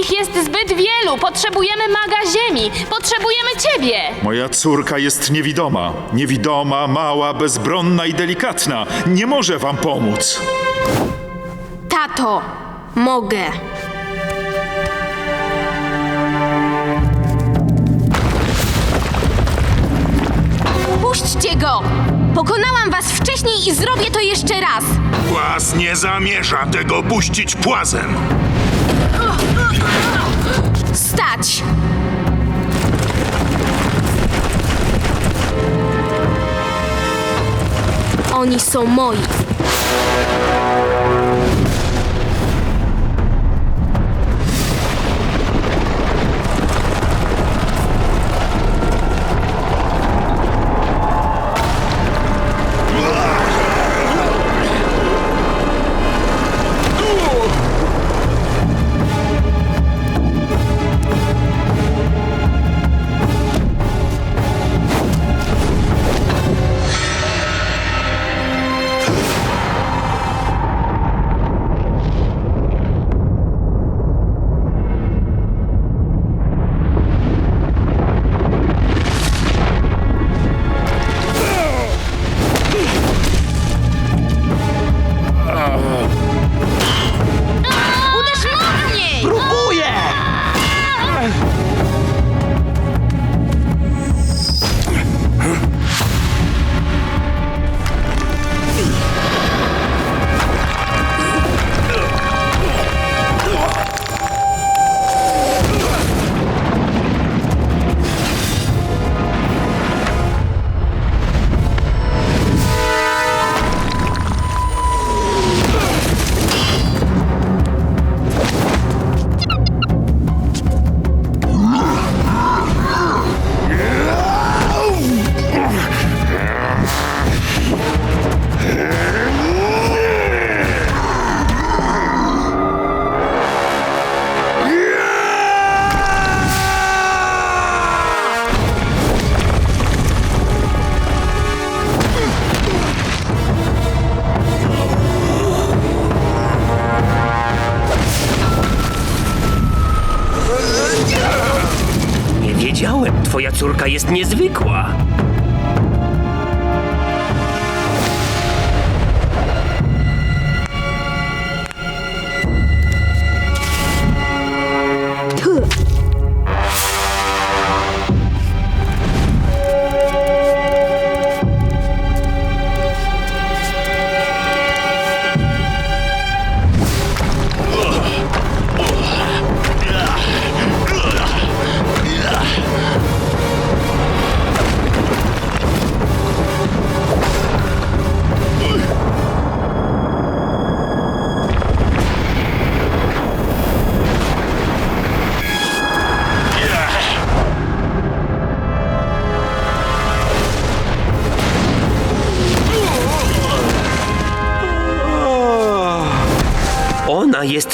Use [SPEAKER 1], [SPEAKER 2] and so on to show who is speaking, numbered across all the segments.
[SPEAKER 1] Ich jest zbyt wielu. Potrzebujemy maga ziemi. Potrzebujemy ciebie.
[SPEAKER 2] Moja córka jest niewidoma. Niewidoma, mała, bezbronna i delikatna. Nie może wam pomóc.
[SPEAKER 3] Tato, mogę. Puśćcie go! Pokonałam was wcześniej i zrobię to jeszcze raz.
[SPEAKER 4] Płaz nie zamierza tego puścić płazem.
[SPEAKER 3] Stać! Oni są moi.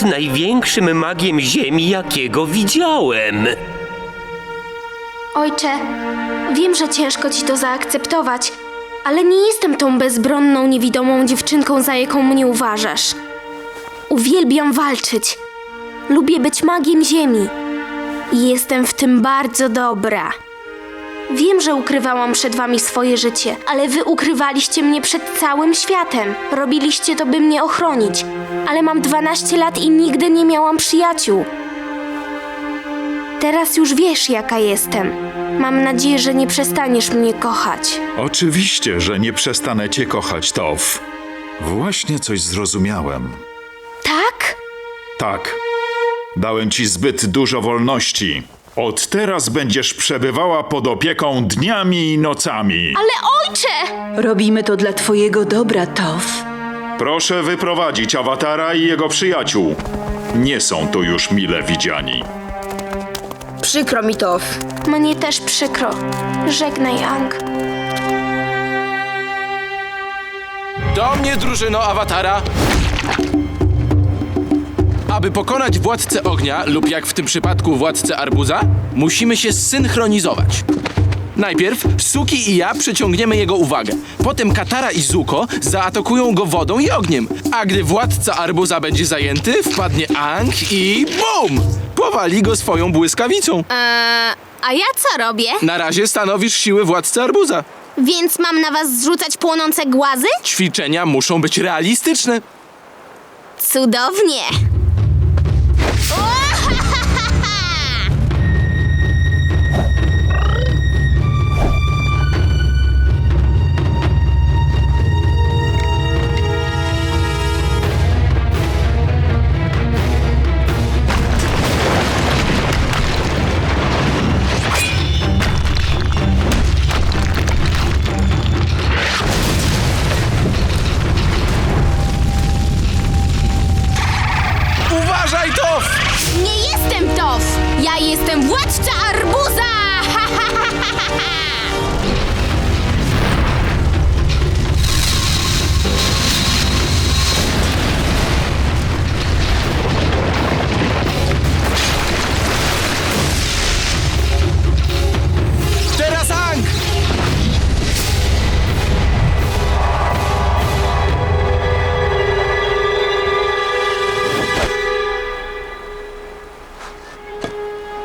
[SPEAKER 5] Największym magiem ziemi, jakiego widziałem.
[SPEAKER 3] Ojcze, wiem, że ciężko ci to zaakceptować, ale nie jestem tą bezbronną, niewidomą dziewczynką, za jaką mnie uważasz. Uwielbiam walczyć. Lubię być magiem ziemi. I jestem w tym bardzo dobra. Wiem, że ukrywałam przed wami swoje życie, ale wy ukrywaliście mnie przed całym światem. Robiliście to, by mnie ochronić, ale mam 12 lat i nigdy nie miałam przyjaciół. Teraz już wiesz, jaka jestem. Mam nadzieję, że nie przestaniesz mnie kochać.
[SPEAKER 2] Oczywiście, że nie przestanę cię kochać, Tow. Właśnie coś zrozumiałem.
[SPEAKER 3] Tak?
[SPEAKER 2] Tak. Dałem ci zbyt dużo wolności. Od teraz będziesz przebywała pod opieką dniami i nocami.
[SPEAKER 3] Ale ojcze!
[SPEAKER 6] Robimy to dla twojego dobra, Tow.
[SPEAKER 2] Proszę wyprowadzić awatara i jego przyjaciół. Nie są tu już mile widziani.
[SPEAKER 3] Przykro mi to. Mnie też przykro. Żegnaj, Ang.
[SPEAKER 7] Do mnie, drużyno awatara! Aby pokonać władcę ognia, lub jak w tym przypadku władcę arbuza, musimy się zsynchronizować. Najpierw Suki i ja przyciągniemy jego uwagę. Potem Katara i Zuko zaatakują go wodą i ogniem. A gdy władca arbuza będzie zajęty, wpadnie Ang i BUM! powali go swoją błyskawicą.
[SPEAKER 3] Eee, a ja co robię?
[SPEAKER 7] Na razie stanowisz siły władcy arbuza.
[SPEAKER 3] Więc mam na was zrzucać płonące głazy?
[SPEAKER 7] Ćwiczenia muszą być realistyczne.
[SPEAKER 3] Cudownie!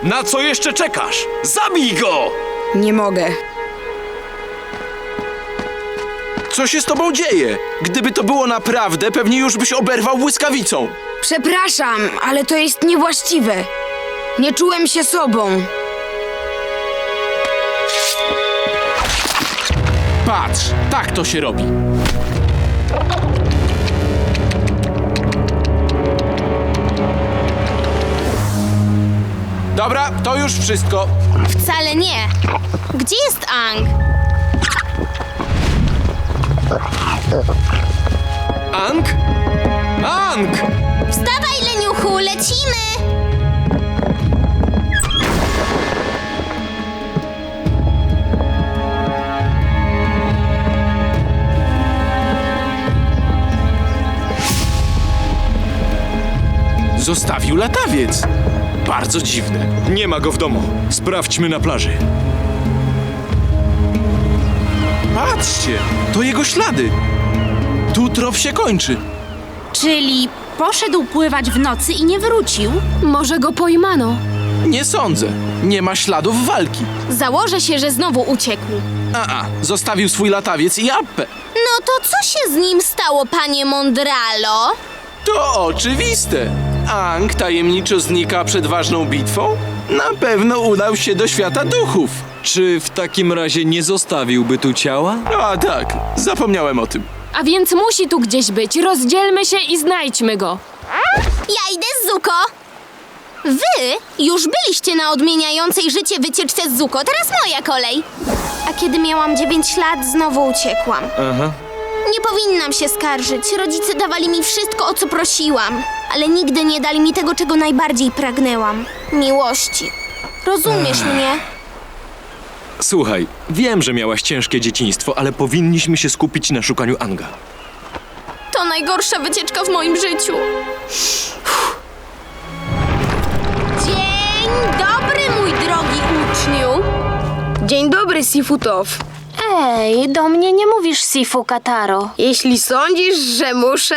[SPEAKER 8] Na co jeszcze czekasz? Zabij go!
[SPEAKER 9] Nie mogę.
[SPEAKER 7] Co się z tobą dzieje? Gdyby to było naprawdę, pewnie już byś oberwał błyskawicą.
[SPEAKER 9] Przepraszam, ale to jest niewłaściwe. Nie czułem się sobą.
[SPEAKER 7] Patrz, tak to się robi. Dobra, to już wszystko.
[SPEAKER 3] Wcale nie. Gdzie jest Ang?
[SPEAKER 8] Ang? Ang!
[SPEAKER 3] Wstawaj, leniuchu, lecimy!
[SPEAKER 7] Zostawił latawiec. Bardzo dziwne.
[SPEAKER 8] Nie ma go w domu. Sprawdźmy na plaży.
[SPEAKER 7] Patrzcie, to jego ślady. Tu trop się kończy.
[SPEAKER 1] Czyli poszedł pływać w nocy i nie wrócił?
[SPEAKER 3] Może go pojmano.
[SPEAKER 7] Nie sądzę. Nie ma śladów walki.
[SPEAKER 3] Założę się, że znowu uciekł.
[SPEAKER 7] A, a, zostawił swój latawiec i appę.
[SPEAKER 3] No to co się z nim stało, panie Mondralo?
[SPEAKER 7] To oczywiste. Ang tajemniczo znika przed ważną bitwą? Na pewno udał się do świata duchów.
[SPEAKER 8] Czy w takim razie nie zostawiłby tu ciała?
[SPEAKER 7] A tak, zapomniałem o tym.
[SPEAKER 1] A więc musi tu gdzieś być. Rozdzielmy się i znajdźmy go.
[SPEAKER 3] Ja idę z Zuko. Wy już byliście na odmieniającej życie wycieczce z Zuko, teraz moja kolej. A kiedy miałam 9 lat, znowu uciekłam.
[SPEAKER 8] Aha.
[SPEAKER 3] Nie powinnam się skarżyć. Rodzice dawali mi wszystko, o co prosiłam, ale nigdy nie dali mi tego, czego najbardziej pragnęłam miłości. Rozumiesz mnie?
[SPEAKER 8] Słuchaj, wiem, że miałaś ciężkie dzieciństwo, ale powinniśmy się skupić na szukaniu Anga.
[SPEAKER 3] To najgorsza wycieczka w moim życiu. Dzień dobry, mój drogi uczniu.
[SPEAKER 9] Dzień dobry, Sifutow.
[SPEAKER 3] Ej, do mnie nie mówisz Sifu Kataro.
[SPEAKER 9] Jeśli sądzisz, że muszę...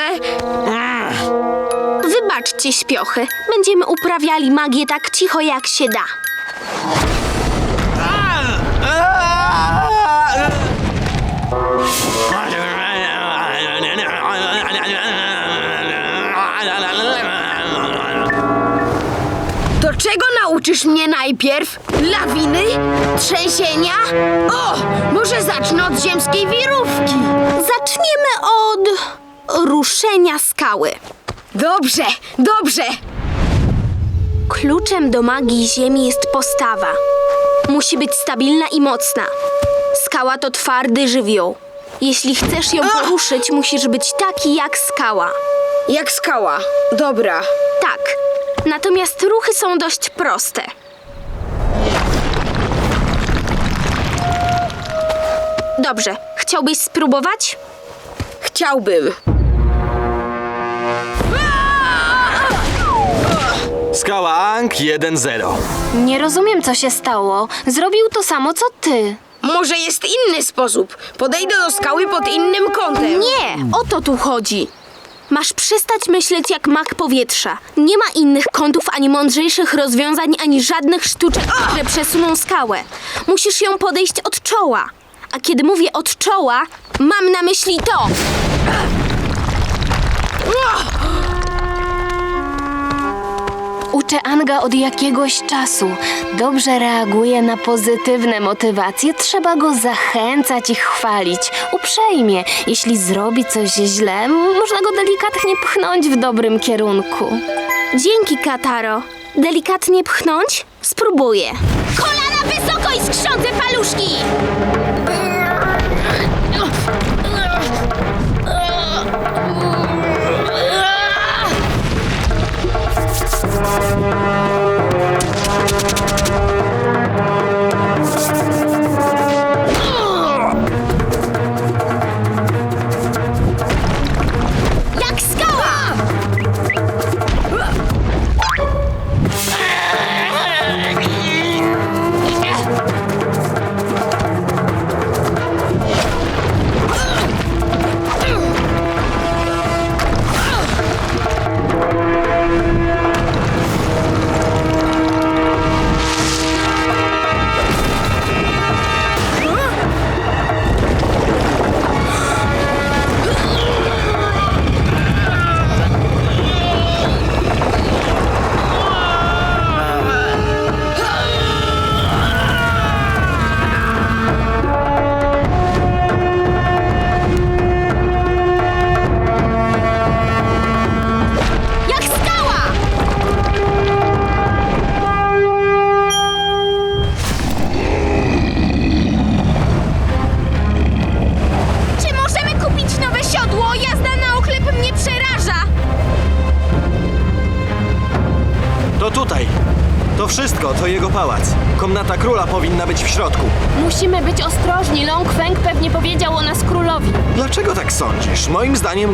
[SPEAKER 3] Wybaczcie śpiochy. Będziemy uprawiali magię tak cicho, jak się da.
[SPEAKER 9] To czego nauczysz mnie najpierw? Lawiny? Trzęsienia? O, może zacznę od ziemskiej wirówki.
[SPEAKER 3] Zaczniemy od ruszenia skały.
[SPEAKER 9] Dobrze, dobrze.
[SPEAKER 3] Kluczem do magii ziemi jest postawa. Musi być stabilna i mocna. Skała to twardy żywioł. Jeśli chcesz ją poruszyć, musisz być taki jak skała.
[SPEAKER 9] Jak skała. Dobra.
[SPEAKER 3] Tak. Natomiast ruchy są dość proste. Dobrze. Chciałbyś spróbować?
[SPEAKER 9] Chciałbym.
[SPEAKER 8] Skała Ang 1-0.
[SPEAKER 3] Nie rozumiem, co się stało. Zrobił to samo, co ty.
[SPEAKER 9] Może jest inny sposób. Podejdę do skały pod innym kątem.
[SPEAKER 3] Nie, o to tu chodzi. Masz przestać myśleć jak mak powietrza. Nie ma innych kątów, ani mądrzejszych rozwiązań, ani żadnych sztuczek, które przesuną skałę. Musisz ją podejść od czoła. A kiedy mówię od czoła, mam na myśli to.
[SPEAKER 1] Uczę Anga od jakiegoś czasu. Dobrze reaguje na pozytywne motywacje. Trzeba go zachęcać i chwalić. Uprzejmie. Jeśli zrobi coś źle, można go delikatnie pchnąć w dobrym kierunku.
[SPEAKER 3] Dzięki, Kataro. Delikatnie pchnąć? Spróbuję. Kolana wysoko i skrzące paluszki!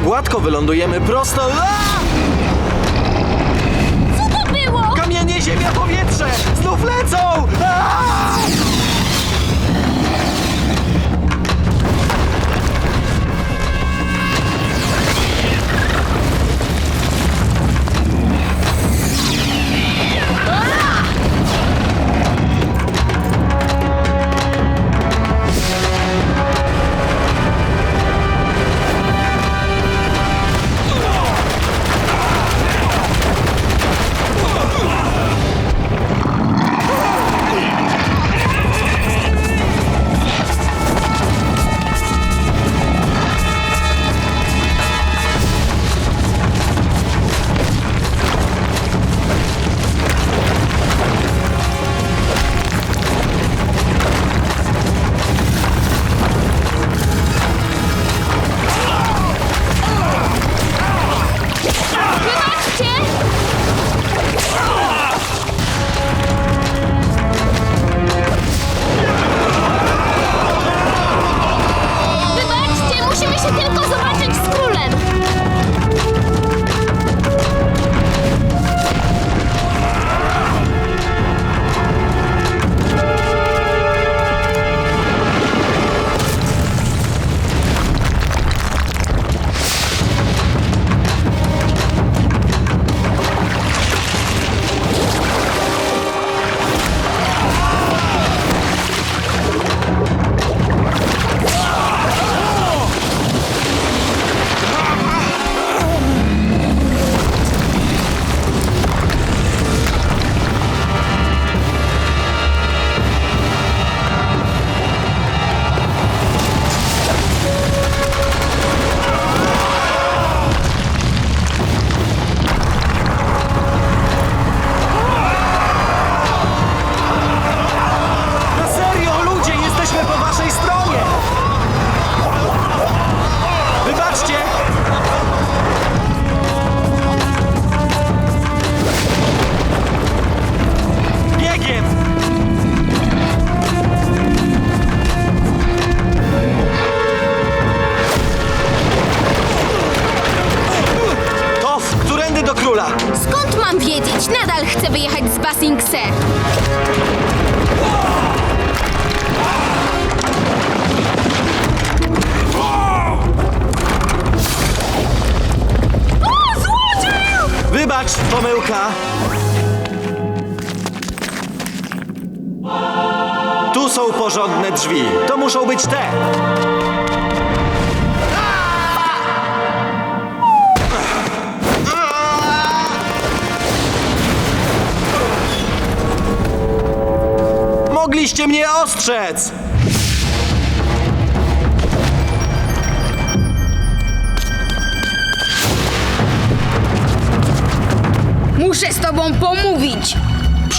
[SPEAKER 10] Gładko wylądujemy prosto... są porządne drzwi. To muszą być te. Mogliście mnie ostrzec!
[SPEAKER 9] Muszę z tobą pomówić.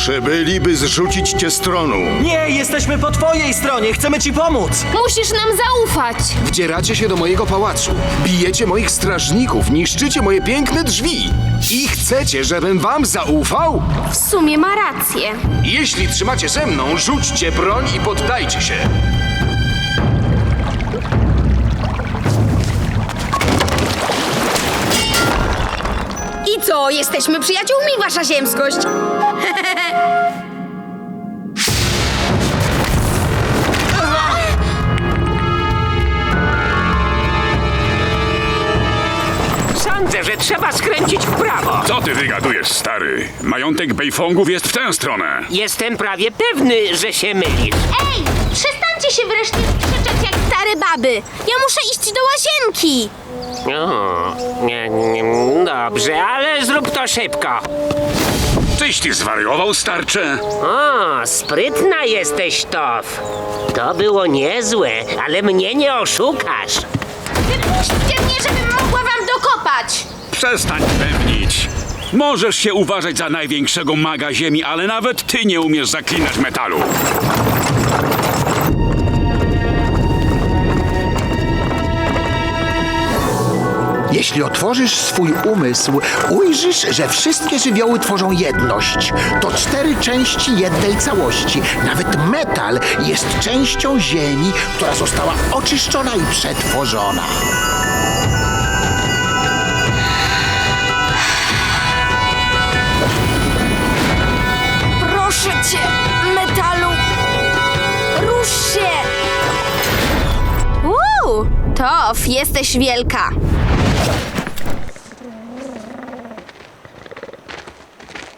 [SPEAKER 4] Przybyli, by zrzucić cię z tronu.
[SPEAKER 10] Nie, jesteśmy po twojej stronie, chcemy ci pomóc.
[SPEAKER 1] Musisz nam zaufać.
[SPEAKER 11] Wdzieracie się do mojego pałacu, bijecie moich strażników, niszczycie moje piękne drzwi. I chcecie, żebym wam zaufał?
[SPEAKER 3] W sumie ma rację.
[SPEAKER 11] Jeśli trzymacie ze mną, rzućcie broń i poddajcie się.
[SPEAKER 9] I co, jesteśmy przyjaciółmi, wasza ziemskość?
[SPEAKER 5] Sądzę, że trzeba skręcić w prawo.
[SPEAKER 4] Co ty wygadujesz, stary? Majątek Bejfongów jest w tę stronę.
[SPEAKER 5] Jestem prawie pewny, że się mylisz.
[SPEAKER 3] Ej, przestańcie się wreszcie krzyczeć jak stare baby. Ja muszę iść do łazienki.
[SPEAKER 5] O, nie, nie, dobrze, ale zrób to szybko.
[SPEAKER 4] Czyś ty zwariował, starcze?
[SPEAKER 5] O, sprytna jesteś, Tof. To było niezłe, ale mnie nie oszukasz.
[SPEAKER 3] Wypuśćcie mnie, żebym mogła wam dokopać.
[SPEAKER 4] Przestań pewnić. Możesz się uważać za największego maga ziemi, ale nawet ty nie umiesz zaklinać metalu.
[SPEAKER 11] Jeśli otworzysz swój umysł, ujrzysz, że wszystkie żywioły tworzą jedność. To cztery części jednej całości. Nawet metal jest częścią ziemi, która została oczyszczona i przetworzona.
[SPEAKER 3] Proszę cię, metalu. Rusz się. Uuu, Tof, jesteś wielka.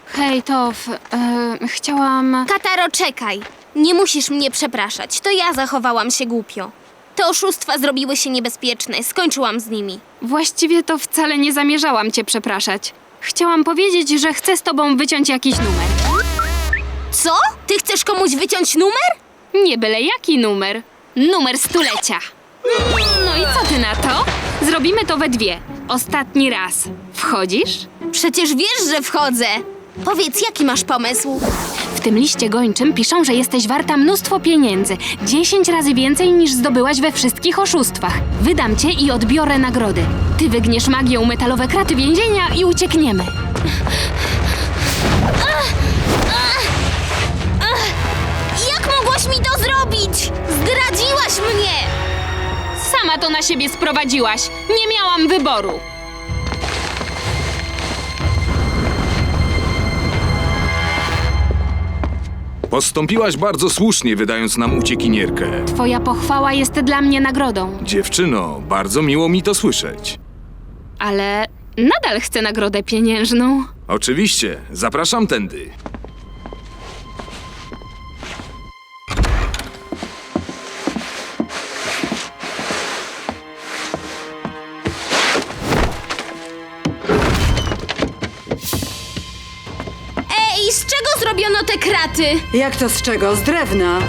[SPEAKER 1] Hej, Tof, e, chciałam...
[SPEAKER 3] Kataro, czekaj. Nie musisz mnie przepraszać. To ja zachowałam się głupio. Te oszustwa zrobiły się niebezpieczne. Skończyłam z nimi.
[SPEAKER 1] Właściwie to wcale nie zamierzałam cię przepraszać. Chciałam powiedzieć, że chcę z tobą wyciąć jakiś numer.
[SPEAKER 3] Co? Ty chcesz komuś wyciąć numer?
[SPEAKER 1] Nie byle jaki numer. Numer stulecia. No i co ty na to? Zrobimy to we dwie. Ostatni raz. Wchodzisz?
[SPEAKER 3] Przecież wiesz, że wchodzę. Powiedz, jaki masz pomysł?
[SPEAKER 1] W tym liście gończym piszą, że jesteś warta mnóstwo pieniędzy. Dziesięć razy więcej niż zdobyłaś we wszystkich oszustwach. Wydam cię i odbiorę nagrody. Ty wygniesz magią metalowe kraty więzienia i uciekniemy.
[SPEAKER 3] Jak mogłaś mi to zrobić? Zdradziłaś mnie!
[SPEAKER 1] Sama to na siebie sprowadziłaś. Nie miałam wyboru.
[SPEAKER 11] Postąpiłaś bardzo słusznie, wydając nam uciekinierkę.
[SPEAKER 1] Twoja pochwała jest dla mnie nagrodą,
[SPEAKER 11] Dziewczyno, bardzo miło mi to słyszeć.
[SPEAKER 1] ale nadal chcę nagrodę pieniężną.
[SPEAKER 11] Oczywiście, zapraszam tędy.
[SPEAKER 3] Zrobiono te kraty?
[SPEAKER 6] Jak to z czego? Z drewna.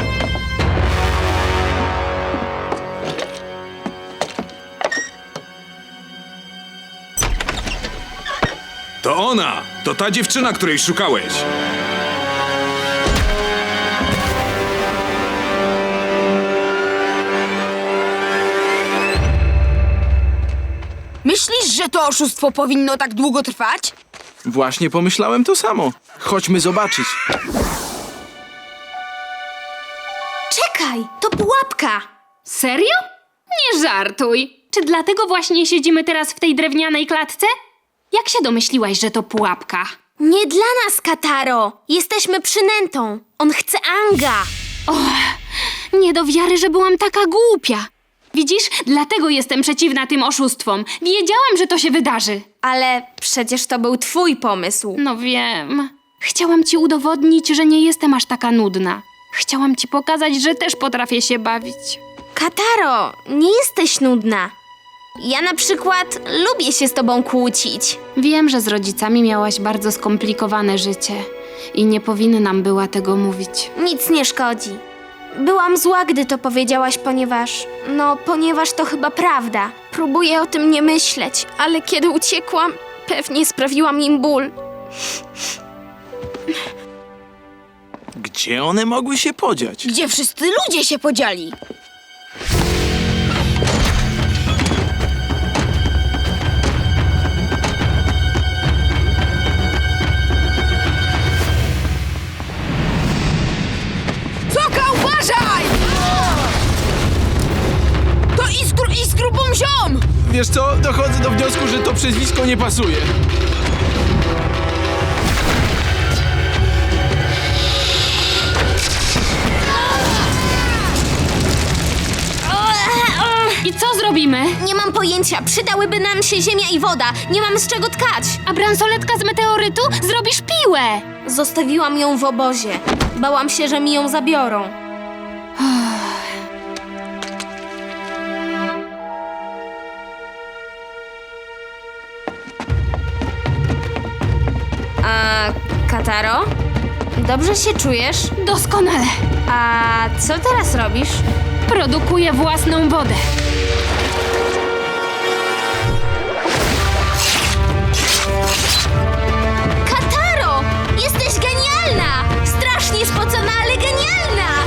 [SPEAKER 11] To ona! To ta dziewczyna, której szukałeś.
[SPEAKER 9] Myślisz, że to oszustwo powinno tak długo trwać?
[SPEAKER 7] Właśnie pomyślałem to samo. Chodźmy zobaczyć.
[SPEAKER 3] Czekaj, to pułapka.
[SPEAKER 1] Serio? Nie żartuj. Czy dlatego właśnie siedzimy teraz w tej drewnianej klatce? Jak się domyśliłaś, że to pułapka?
[SPEAKER 3] Nie dla nas, Kataro. Jesteśmy przynętą. On chce Anga.
[SPEAKER 1] Nie do wiary, że byłam taka głupia. Widzisz, dlatego jestem przeciwna tym oszustwom. Wiedziałam, że to się wydarzy.
[SPEAKER 3] Ale przecież to był twój pomysł.
[SPEAKER 1] No wiem. Chciałam ci udowodnić, że nie jestem aż taka nudna. Chciałam ci pokazać, że też potrafię się bawić.
[SPEAKER 3] Kataro, nie jesteś nudna. Ja na przykład lubię się z tobą kłócić.
[SPEAKER 1] Wiem, że z rodzicami miałaś bardzo skomplikowane życie i nie powinnam była tego mówić.
[SPEAKER 3] Nic nie szkodzi. Byłam zła, gdy to powiedziałaś, ponieważ. No, ponieważ to chyba prawda. Próbuję o tym nie myśleć, ale kiedy uciekłam, pewnie sprawiłam im ból.
[SPEAKER 7] Gdzie one mogły się podziać?
[SPEAKER 9] Gdzie wszyscy ludzie się podzieli? Iskru ziom!
[SPEAKER 7] Wiesz co, dochodzę do wniosku, że to przezwisko nie pasuje.
[SPEAKER 1] I co zrobimy?
[SPEAKER 3] Nie mam pojęcia, przydałyby nam się ziemia i woda. Nie mam z czego tkać.
[SPEAKER 1] A bransoletka z meteorytu? Zrobisz piłę!
[SPEAKER 3] Zostawiłam ją w obozie. Bałam się, że mi ją zabiorą. Kataro? Dobrze się czujesz?
[SPEAKER 1] Doskonale.
[SPEAKER 3] A co teraz robisz?
[SPEAKER 1] Produkuję własną wodę.
[SPEAKER 3] Kataro! Jesteś genialna! Strasznie spocona, ale genialna!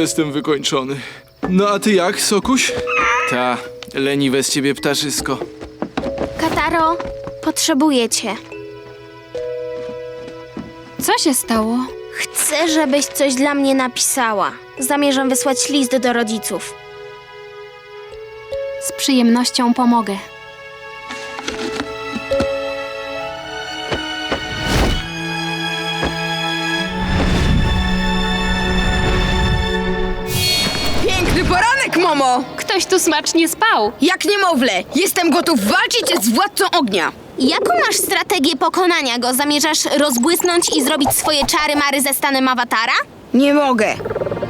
[SPEAKER 7] Jestem wykończony. No a ty jak, Sokuś? Ta, leniwe z ciebie ptaszysko.
[SPEAKER 3] Kataro, potrzebuję cię.
[SPEAKER 1] Co się stało?
[SPEAKER 3] Chcę, żebyś coś dla mnie napisała. Zamierzam wysłać list do rodziców.
[SPEAKER 1] Z przyjemnością pomogę. Ktoś tu smacznie spał.
[SPEAKER 9] Jak niemowlę, jestem gotów walczyć z władcą ognia.
[SPEAKER 3] Jaką masz strategię pokonania go? Zamierzasz rozbłysnąć i zrobić swoje czary mary ze stanem awatara?
[SPEAKER 9] Nie mogę.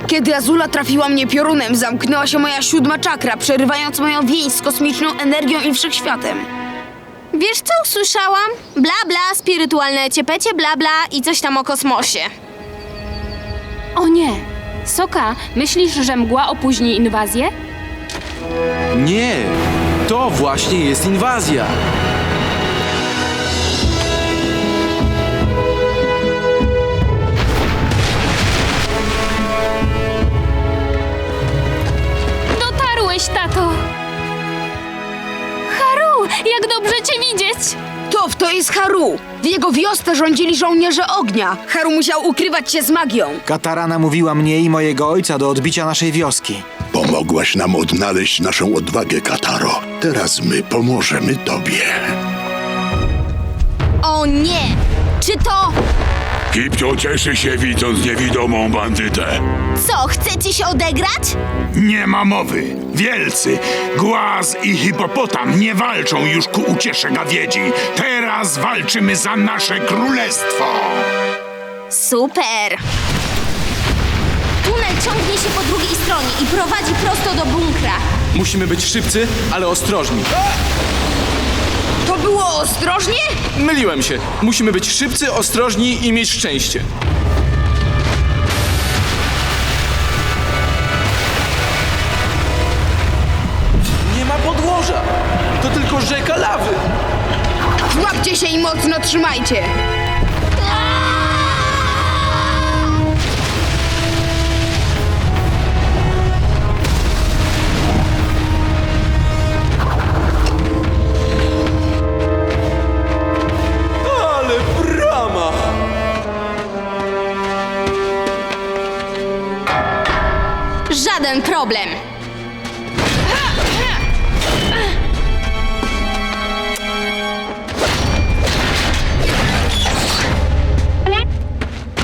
[SPEAKER 9] Kiedy Azula trafiła mnie piorunem, zamknęła się moja siódma czakra, przerywając moją więź z kosmiczną energią i wszechświatem.
[SPEAKER 3] Wiesz co usłyszałam? Bla bla, spirytualne ciepecie, bla bla i coś tam o kosmosie.
[SPEAKER 1] O nie. Soka, myślisz, że mgła opóźni inwazję?
[SPEAKER 7] Nie, to właśnie jest inwazja.
[SPEAKER 1] Dotarłeś, tato. Haru, jak dobrze cię widzieć.
[SPEAKER 9] Tow, to jest Haru. W jego wiosce rządzili żołnierze ognia. Haru musiał ukrywać się z magią.
[SPEAKER 10] Katara namówiła mnie i mojego ojca do odbicia naszej wioski.
[SPEAKER 11] Pomogłaś nam odnaleźć naszą odwagę, Kataro. Teraz my pomożemy tobie.
[SPEAKER 3] O nie! Czy to...
[SPEAKER 4] Kipcio cieszy się widząc niewidomą bandytę.
[SPEAKER 3] co, chcecie się odegrać?
[SPEAKER 2] Nie ma mowy. Wielcy, Głaz i Hipopotam nie walczą już ku uciesze gawiedzi. Teraz walczymy za nasze królestwo.
[SPEAKER 3] Super! Tunel ciągnie się po drugiej stronie i prowadzi prosto do bunkra.
[SPEAKER 7] Musimy być szybcy, ale ostrożni.
[SPEAKER 9] To było ostrożnie?
[SPEAKER 7] Myliłem się. Musimy być szybcy, ostrożni i mieć szczęście. Nie ma podłoża. To tylko rzeka lawy.
[SPEAKER 9] Złapcie się i mocno trzymajcie.
[SPEAKER 3] Problem.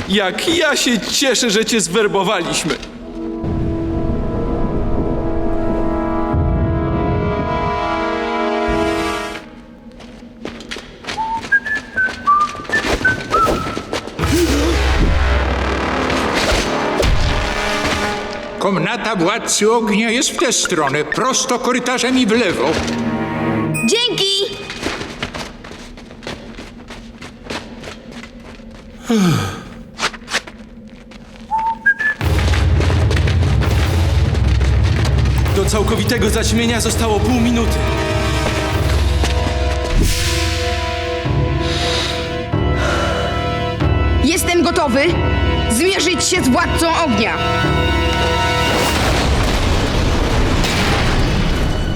[SPEAKER 7] Jak ja się cieszę, że cię zwerbowaliśmy.
[SPEAKER 2] Komnata władcy ognia jest w tę stronę, prosto korytarzem i w lewo.
[SPEAKER 9] Dzięki!
[SPEAKER 7] Do całkowitego zaćmienia zostało pół minuty.
[SPEAKER 9] Jestem gotowy zmierzyć się z władcą ognia.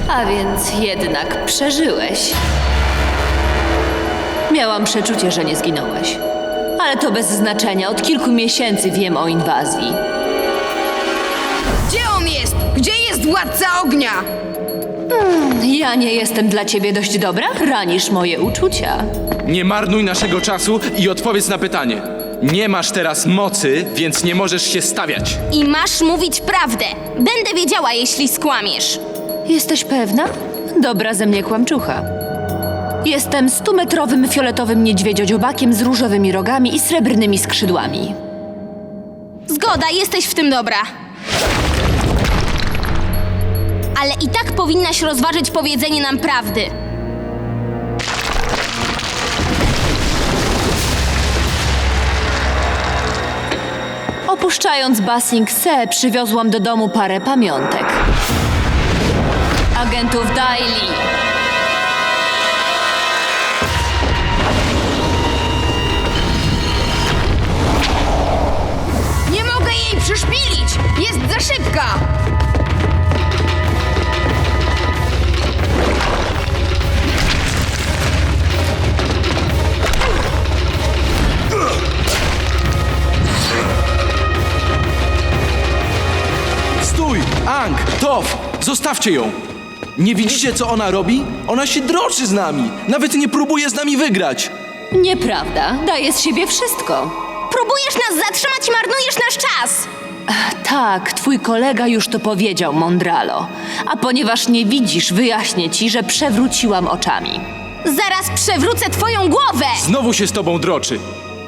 [SPEAKER 12] A więc jednak przeżyłeś. Miałam przeczucie, że nie zginąłeś. Ale to bez znaczenia. Od kilku miesięcy wiem o inwazji.
[SPEAKER 9] Gdzie on jest? Gdzie jest władca ognia?
[SPEAKER 12] Ja nie jestem dla ciebie dość dobra? Ranisz moje uczucia.
[SPEAKER 7] Nie marnuj naszego czasu i odpowiedz na pytanie. Nie masz teraz mocy, więc nie możesz się stawiać.
[SPEAKER 3] I masz mówić prawdę. Będę wiedziała, jeśli skłamiesz.
[SPEAKER 12] Jesteś pewna? Dobra ze mnie kłamczucha. Jestem stumetrowym fioletowym niedźwiedziodziobakiem z różowymi rogami i srebrnymi skrzydłami.
[SPEAKER 3] Zgoda, jesteś w tym dobra. Ale i tak powinnaś rozważyć powiedzenie nam prawdy.
[SPEAKER 12] Opuszczając Basing Se, przywiozłam do domu parę pamiątek. Agentów Daily.
[SPEAKER 9] Nie mogę jej przyszpilić! Jest za szybka!
[SPEAKER 7] Stój! Ang! Tof! Zostawcie ją! Nie widzicie, co ona robi? Ona się droczy z nami! Nawet nie próbuje z nami wygrać!
[SPEAKER 12] Nieprawda, daje z siebie wszystko.
[SPEAKER 3] Próbujesz nas zatrzymać i marnujesz nasz czas!
[SPEAKER 12] Tak, twój kolega już to powiedział, Mondralo. A ponieważ nie widzisz, wyjaśnię ci, że przewróciłam oczami.
[SPEAKER 3] Zaraz przewrócę twoją głowę!
[SPEAKER 7] Znowu się z tobą droczy.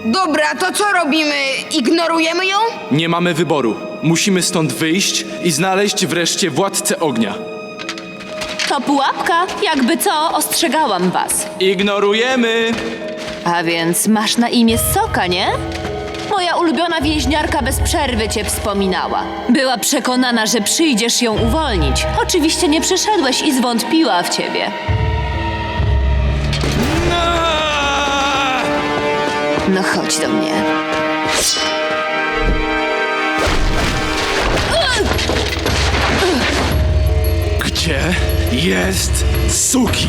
[SPEAKER 9] Dobra, to co robimy? Ignorujemy ją?
[SPEAKER 7] Nie mamy wyboru. Musimy stąd wyjść i znaleźć wreszcie władcę ognia.
[SPEAKER 12] To pułapka, jakby co, ostrzegałam was.
[SPEAKER 7] Ignorujemy!
[SPEAKER 12] A więc masz na imię Soka, nie? Moja ulubiona więźniarka bez przerwy cię wspominała. Była przekonana, że przyjdziesz ją uwolnić. Oczywiście nie przyszedłeś i zwątpiła w ciebie. No chodź do mnie.
[SPEAKER 7] Gdzie jest Suki?